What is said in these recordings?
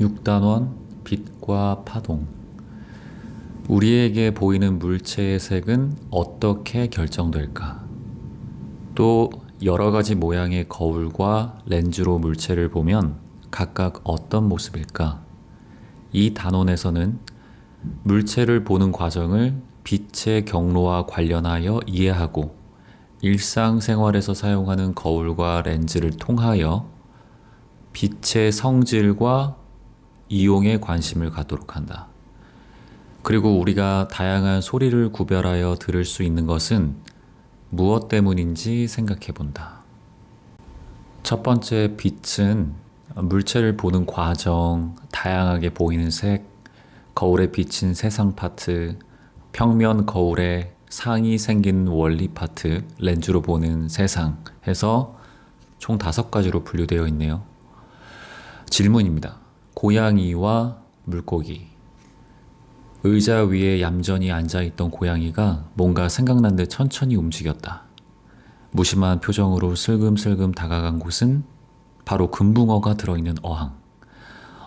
6단원 빛과 파동 우리에게 보이는 물체의 색은 어떻게 결정될까? 또 여러 가지 모양의 거울과 렌즈로 물체를 보면 각각 어떤 모습일까? 이 단원에서는 물체를 보는 과정을 빛의 경로와 관련하여 이해하고 일상생활에서 사용하는 거울과 렌즈를 통하여 빛의 성질과 이용에 관심을 갖도록 한다. 그리고 우리가 다양한 소리를 구별하여 들을 수 있는 것은 무엇 때문인지 생각해 본다. 첫 번째 빛은 물체를 보는 과정, 다양하게 보이는 색, 거울에 비친 세상 파트, 평면 거울에 상이 생긴 원리 파트, 렌즈로 보는 세상 해서 총 다섯 가지로 분류되어 있네요. 질문입니다. 고양이와 물고기. 의자 위에 얌전히 앉아있던 고양이가 뭔가 생각난 듯 천천히 움직였다. 무심한 표정으로 슬금슬금 다가간 곳은 바로 금붕어가 들어있는 어항.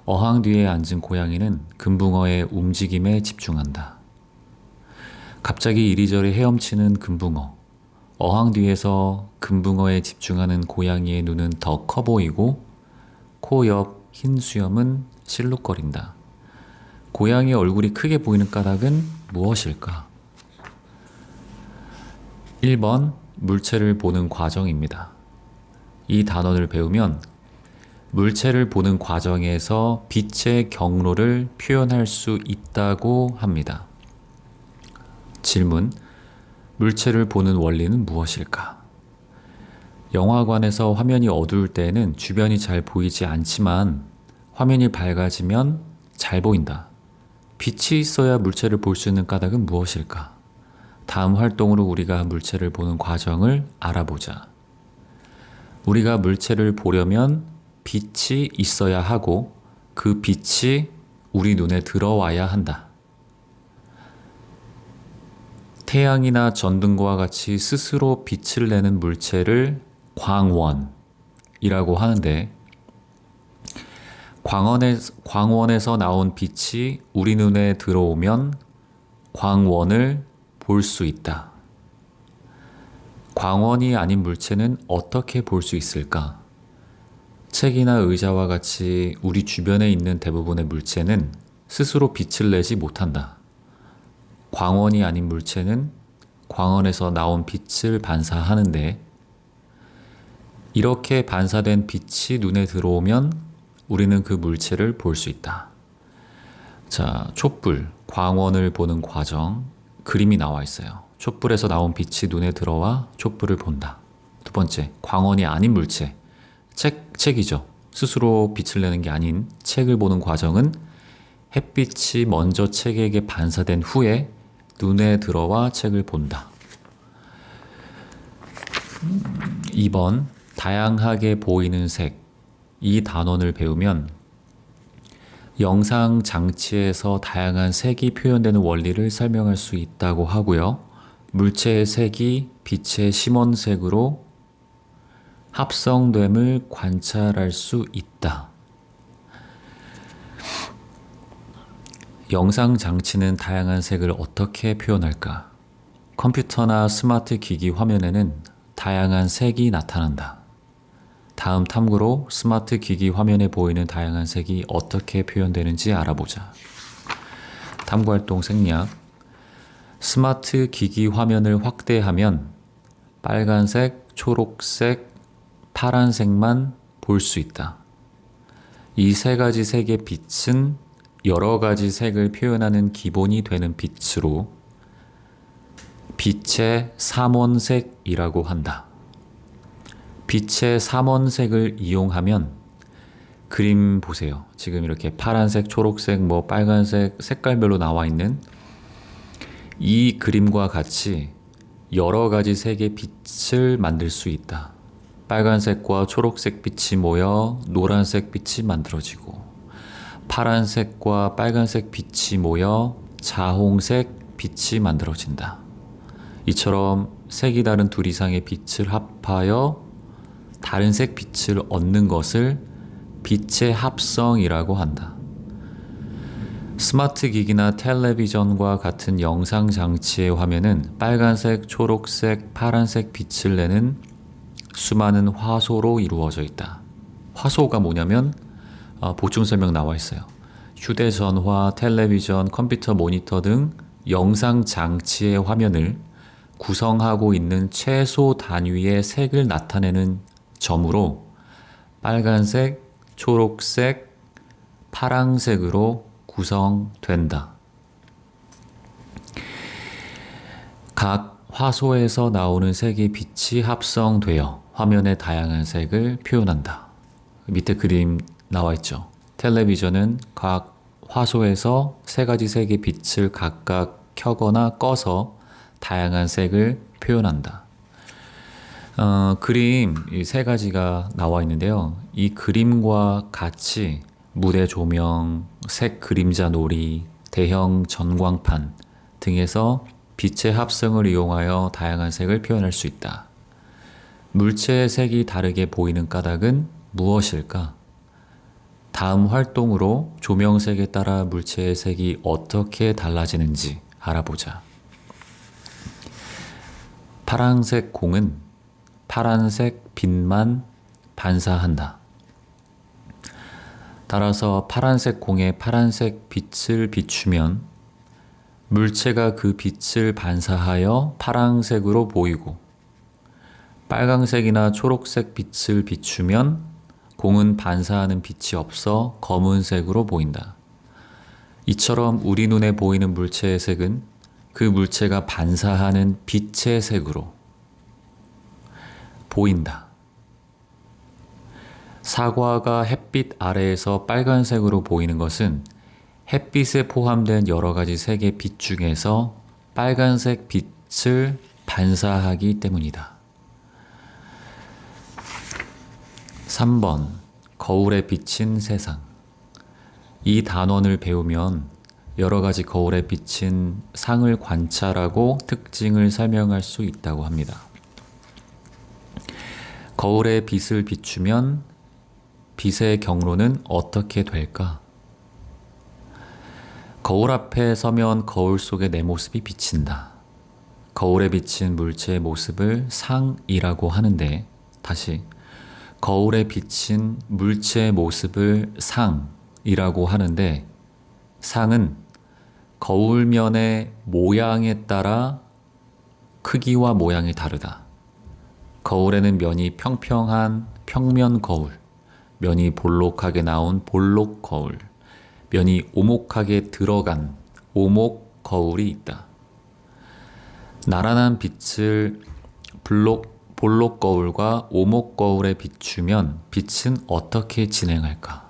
어항 뒤에 앉은 고양이는 금붕어의 움직임에 집중한다. 갑자기 이리저리 헤엄치는 금붕어. 어항 뒤에서 금붕어에 집중하는 고양이의 눈은 더 커 보이고 코 옆 흰 수염은 실룩거린다. 고양이의 얼굴이 크게 보이는 까닭은 무엇일까? 1번 물체를 보는 과정입니다. 이 단원을 배우면 물체를 보는 과정에서 빛의 경로를 표현할 수 있다고 합니다. 질문 물체를 보는 원리는 무엇일까? 영화관에서 화면이 어두울 때에는 주변이 잘 보이지 않지만 화면이 밝아지면 잘 보인다. 빛이 있어야 물체를 볼 수 있는 까닭은 무엇일까? 다음 활동으로 우리가 물체를 보는 과정을 알아보자. 우리가 물체를 보려면 빛이 있어야 하고 그 빛이 우리 눈에 들어와야 한다. 태양이나 전등과 같이 스스로 빛을 내는 물체를 광원이라고 하는데 광원에, 광원에서 나온 빛이 우리 눈에 들어오면 광원을 볼 수 있다. 광원이 아닌 물체는 어떻게 볼 수 있을까? 책이나 의자와 같이 우리 주변에 있는 대부분의 물체는 스스로 빛을 내지 못한다. 광원이 아닌 물체는 광원에서 나온 빛을 반사하는데 이렇게 반사된 빛이 눈에 들어오면 우리는 그 물체를 볼 수 있다. 자, 촛불, 광원을 보는 과정, 그림이 나와 있어요. 촛불에서 나온 빛이 눈에 들어와 촛불을 본다. 두 번째, 광원이 아닌 물체, 책, 책이죠. 스스로 빛을 내는 게 아닌 책을 보는 과정은 햇빛이 먼저 책에게 반사된 후에 눈에 들어와 책을 본다. 2번, 다양하게 보이는 색. 이 단원을 배우면 영상 장치에서 다양한 색이 표현되는 원리를 설명할 수 있다고 하고요. 물체의 색이 빛의 심원색으로 합성됨을 관찰할 수 있다. 영상 장치는 다양한 색을 어떻게 표현할까? 컴퓨터나 스마트 기기 화면에는 다양한 색이 나타난다. 다음 탐구로 스마트 기기 화면에 보이는 다양한 색이 어떻게 표현되는지 알아보자. 탐구 활동 생략. 스마트 기기 화면을 확대하면 빨간색, 초록색, 파란색만 볼 수 있다. 이 세 가지 색의 빛은 여러 가지 색을 표현하는 기본이 되는 빛으로 빛의 삼원색이라고 한다. 빛의 삼원색을 이용하면 그림 보세요. 지금 이렇게 파란색, 초록색, 뭐 빨간색 색깔별로 나와 있는 이 그림과 같이 여러 가지 색의 빛을 만들 수 있다. 빨간색과 초록색 빛이 모여 노란색 빛이 만들어지고 파란색과 빨간색 빛이 모여 자홍색 빛이 만들어진다. 이처럼 색이 다른 둘 이상의 빛을 합하여 다른 색 빛을 얻는 것을 빛의 합성이라고 한다. 스마트 기기나 텔레비전과 같은 영상 장치의 화면은 빨간색, 초록색, 파란색 빛을 내는 수많은 화소로 이루어져 있다. 화소가 뭐냐면 어, 보충 설명 나와 있어요. 휴대전화, 텔레비전, 컴퓨터 모니터 등 영상 장치의 화면을 구성하고 있는 최소 단위의 색을 나타내는 점으로 빨간색, 초록색, 파랑색으로 구성된다. 각 화소에서 나오는 색의 빛이 합성되어 화면의 다양한 색을 표현한다. 밑에 그림 나와 있죠. 텔레비전은 각 화소에서 세 가지 색의 빛을 각각 켜거나 꺼서 다양한 색을 표현한다. 어, 그림 이 세 가지가 나와 있는데요. 이 그림과 같이 무대 조명, 색 그림자 놀이, 대형 전광판 등에서 빛의 합성을 이용하여 다양한 색을 표현할 수 있다. 물체의 색이 다르게 보이는 까닭은 무엇일까? 다음 활동으로 조명색에 따라 물체의 색이 어떻게 달라지는지 알아보자. 파란색 공은 파란색 빛만 반사한다. 따라서 파란색 공에 파란색 빛을 비추면 물체가 그 빛을 반사하여 파란색으로 보이고 빨강색이나 초록색 빛을 비추면 공은 반사하는 빛이 없어 검은색으로 보인다. 이처럼 우리 눈에 보이는 물체의 색은 그 물체가 반사하는 빛의 색으로 보인다. 사과가 햇빛 아래에서 빨간색으로 보이는 것은 햇빛에 포함된 여러 가지 색의 빛 중에서 빨간색 빛을 반사하기 때문이다. 3번 거울에 비친 세상 이 단원을 배우면 여러 가지 거울에 비친 상을 관찰하고 특징을 설명할 수 있다고 합니다. 거울에 빛을 비추면 빛의 경로는 어떻게 될까? 거울 앞에 서면 거울 속에 내 모습이 비친다. 거울에 비친 물체의 모습을 상이라고 하는데, 다시, 거울에 비친 물체의 모습을 상이라고 하는데, 상은 거울면의 모양에 따라 크기와 모양이 다르다. 거울에는 면이 평평한 평면 거울, 면이 볼록하게 나온 볼록 거울, 면이 오목하게 들어간 오목 거울이 있다. 나란한 빛을 블록, 볼록 거울과 오목 거울에 비추면 빛은 어떻게 진행할까?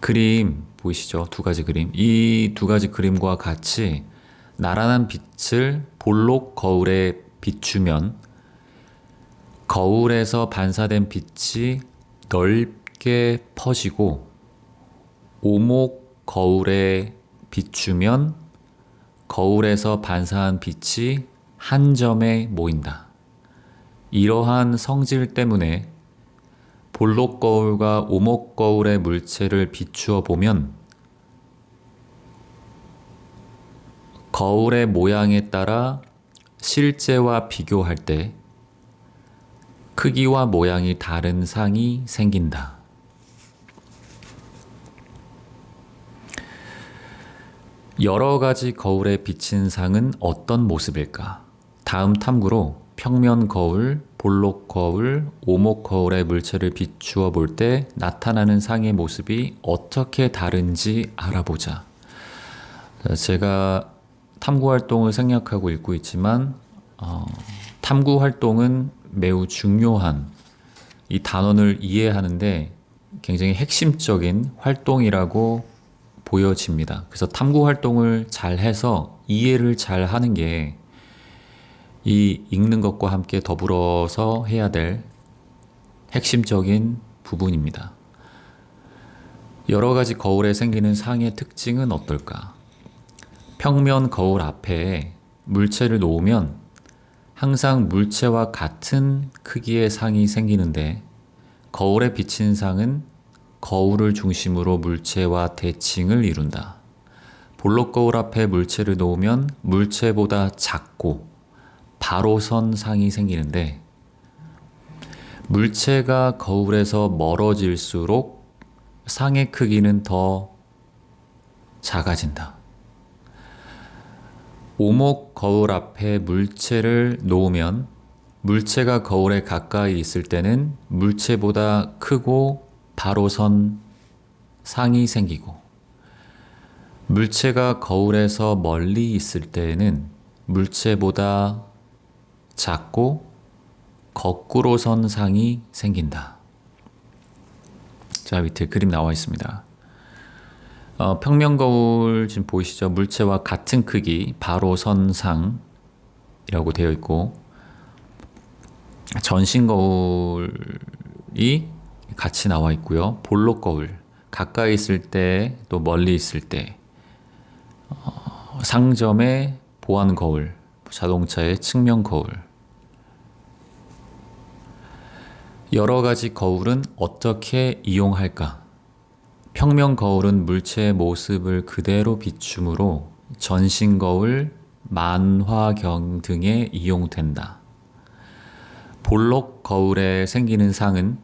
그림 보이시죠? 두 가지 그림. 이 두 가지 그림과 같이 나란한 빛을 볼록 거울에 비추면 거울에서 반사된 빛이 넓게 퍼지고 오목 거울에 비추면 거울에서 반사한 빛이 한 점에 모인다. 이러한 성질 때문에 볼록 거울과 오목 거울의 물체를 비추어 보면 거울의 모양에 따라 실제와 비교할 때 크기와 모양이 다른 상이 생긴다. 여러 가지 거울에 비친 상은 어떤 모습일까? 다음 탐구로 평면 거울, 볼록 거울, 오목 거울의 물체를 비추어 볼 때 나타나는 상의 모습이 어떻게 다른지 알아보자. 제가 탐구 활동을 생략하고 읽고 있지만 어, 탐구 활동은 매우 중요한 이 단원을 이해하는데 굉장히 핵심적인 활동이라고 보여집니다. 그래서 탐구 활동을 잘 해서 이해를 잘 하는 게 이 읽는 것과 함께 더불어서 해야 될 핵심적인 부분입니다. 여러 가지 거울에 생기는 상의 특징은 어떨까? 평면 거울 앞에 물체를 놓으면 항상 물체와 같은 크기의 상이 생기는데 거울에 비친 상은 거울을 중심으로 물체와 대칭을 이룬다. 볼록 거울 앞에 물체를 놓으면 물체보다 작고 바로 선 상이 생기는데 물체가 거울에서 멀어질수록 상의 크기는 더 작아진다. 오목 거울 앞에 물체를 놓으면 물체가 거울에 가까이 있을 때는 물체보다 크고 바로 선 상이 생기고 물체가 거울에서 멀리 있을 때에는 물체보다 작고 거꾸로 선 상이 생긴다. 자, 밑에 그림 나와 있습니다. 어, 평면 거울 지금 보이시죠? 물체와 같은 크기 바로 선상이라고 되어 있고 전신 거울이 같이 나와 있고요. 볼록 거울 가까이 있을 때 또 멀리 있을 때 어, 상점의 보안 거울, 자동차의 측면 거울 여러 가지 거울은 어떻게 이용할까? 평면 거울은 물체의 모습을 그대로 비추므로 전신 거울, 만화경 등에 이용된다. 볼록 거울에 생기는 상은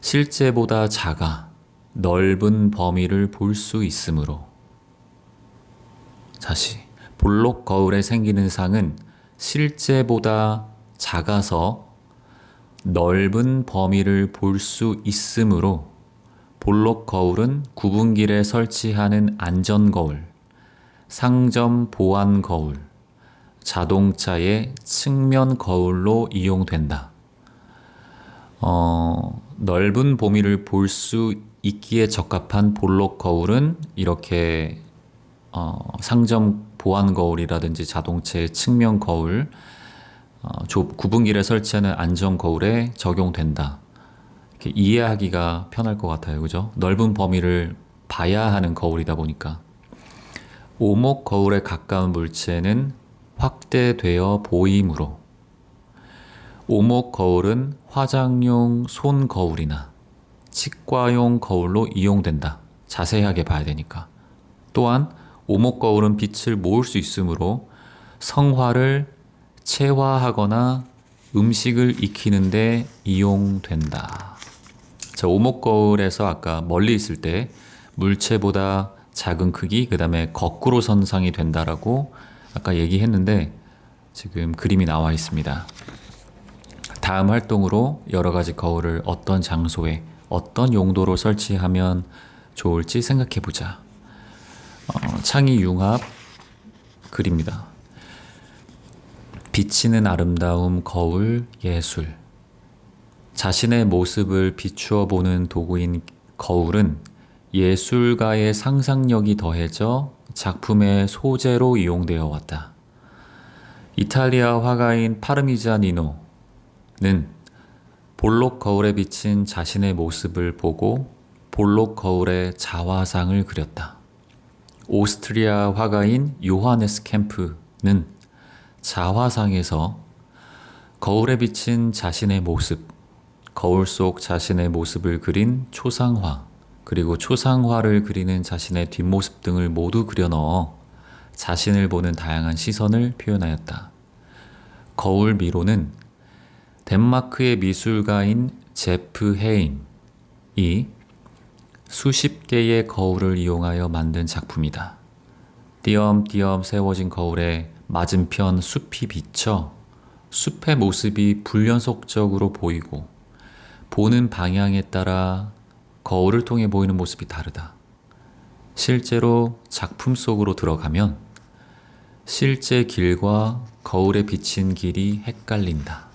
실제보다 작아 넓은 범위를 볼 수 있으므로 다시 볼록 거울에 생기는 상은 실제보다 작아서 넓은 범위를 볼 수 있으므로 볼록 거울은 구분길에 설치하는 안전 거울, 상점 보안 거울, 자동차의 측면 거울로 이용된다. 어, 넓은 범위를 볼 수 있기에 적합한 볼록 거울은 이렇게 어, 상점 보안 거울이라든지 자동차의 측면 거울, 어, 조, 구분길에 설치하는 안전 거울에 적용된다. 이렇게 이해하기가 편할 것 같아요. 그죠? 넓은 범위를 봐야 하는 거울이다 보니까. 오목 거울에 가까운 물체는 확대되어 보이므로 오목 거울은 화장용 손 거울이나 치과용 거울로 이용된다. 자세하게 봐야 되니까. 또한 오목 거울은 빛을 모을 수 있으므로 성화를 체화하거나 음식을 익히는데 이용된다. 자, 오목 거울에서 아까 멀리 있을 때 물체보다 작은 크기, 그 다음에 거꾸로 선상이 된다라고 아까 얘기했는데 지금 그림이 나와 있습니다. 다음 활동으로 여러 가지 거울을 어떤 장소에 어떤 용도로 설치하면 좋을지 생각해 보자. 어, 창의 융합 글입니다. 비치는 아름다움 거울 예술. 자신의 모습을 비추어 보는 도구인 거울은 예술가의 상상력이 더해져 작품의 소재로 이용되어 왔다. 이탈리아 화가인 파르미자니노는 볼록 거울에 비친 자신의 모습을 보고 볼록 거울의 자화상을 그렸다. 오스트리아 화가인 요하네스 캠프는 자화상에서 거울에 비친 자신의 모습, 거울 속 자신의 모습을 그린 초상화, 그리고 초상화를 그리는 자신의 뒷모습 등을 모두 그려 넣어 자신을 보는 다양한 시선을 표현하였다. 거울 미로는 덴마크의 미술가인 제프 헤인이 수십 개의 거울을 이용하여 만든 작품이다. 띄엄띄엄 세워진 거울에 맞은편 숲이 비쳐 숲의 모습이 불연속적으로 보이고 보는 방향에 따라 거울을 통해 보이는 모습이 다르다. 실제로 작품 속으로 들어가면 실제 길과 거울에 비친 길이 헷갈린다.